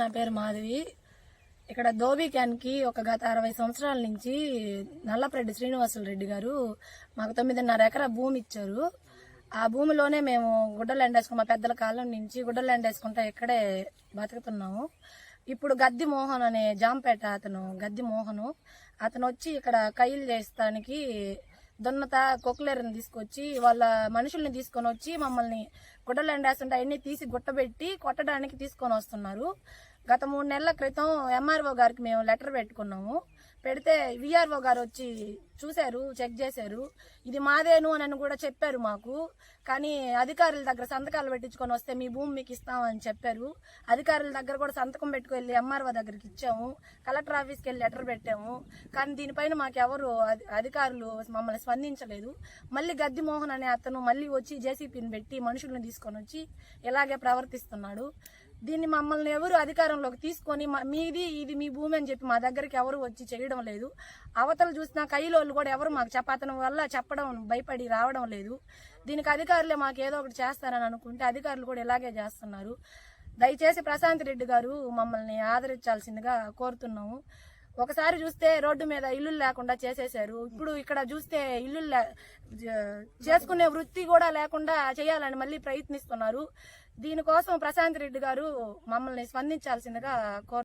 నా పేరు మాధవి. ఇక్కడ ధోబీ క్యాన్కి ఒక గత అరవై సంవత్సరాల నుంచి నల్లపరెడ్డి శ్రీనివాసులు రెడ్డి గారు మాకు తొమ్మిదిన్నర ఎకరా భూమి ఇచ్చారు. ఆ భూమిలోనే మేము గుడ్డలు ఎండేసుకుని మా పెద్దల కాలం నుంచి గుడ్డలు ఎండేసుకుంటా ఇక్కడే బతుకుతున్నాము. ఇప్పుడు గద్ది మోహన్ అనే జాంపేట అతను గద్ది మోహను. అతను వచ్చి ఇక్కడ కైలు చేస్తానికి దున్నత కొక్లేరుని తీసుకొచ్చి వాళ్ళ మనుషుల్ని తీసుకొని వచ్చి మమ్మల్ని గుడ్డలు ఎండేస్తుంటే అవన్నీ తీసి గుట్టబెట్టి కొట్టడానికి తీసుకొని వస్తున్నారు గత మూడు నెలల క్రితం ఎంఆర్ఓ గారికి మేము లెటర్ పెట్టుకున్నాము. పెడితే విఆర్ఓ గారు వచ్చి చూశారు చెక్ చేశారు. ఇది మాదేను అని కూడా చెప్పారు మాకు. కానీ అధికారుల దగ్గర సంతకాలు పెట్టించుకొని వస్తే మీ భూమి మీకు ఇస్తామని చెప్పారు. అధికారుల దగ్గర కూడా సంతకం పెట్టుకెళ్ళి ఎంఆర్ఓ దగ్గరికి ఇచ్చాము. కలెక్టర్ ఆఫీస్కి వెళ్ళి లెటర్ పెట్టాము. కానీ దీనిపైన మాకు ఎవరు అధికారులు మమ్మల్ని స్పందించలేదు. మళ్ళీ గద్ది మోహన్ అనే అతను మళ్ళీ వచ్చి జేసీపీని పెట్టి మనుషులను తీసుకొని వచ్చి ఇలాగే ప్రవర్తిస్తున్నాడు. దీన్ని మమ్మల్ని ఎవరు అధికారంలోకి తీసుకొని మీది ఇది మీ భూమి అని చెప్పి మా దగ్గరికి ఎవరు వచ్చి చేయడం లేదు. అవతలు చూసిన కైలోళ్ళు కూడా ఎవరు మాకు చెప్పతనం వల్ల చెప్పడం భయపడి రావడం లేదు. దీనికి అధికారులే మాకు ఏదో ఒకటి చేస్తారని అనుకుంటే అధికారులు కూడా ఇలాగే చేస్తున్నారు. దయచేసి ప్రశాంత్ రెడ్డి గారు మమ్మల్ని ఆదరించాల్సిందిగా కోరుతున్నాము. ఒకసారి చూస్తే రోడ్డు మీద ఇల్లు లేకుండా చేసేశారు. ఇప్పుడు ఇక్కడ చూస్తే ఇల్లు చేసుకునే వృత్తి కూడా లేకుండా చేయాలని మళ్ళీ ప్రయత్నిస్తున్నారు. దీనికోసం ప్రశాంత్ రెడ్డి గారు మమ్మల్ని స్పందించాల్సిందిగా కోరు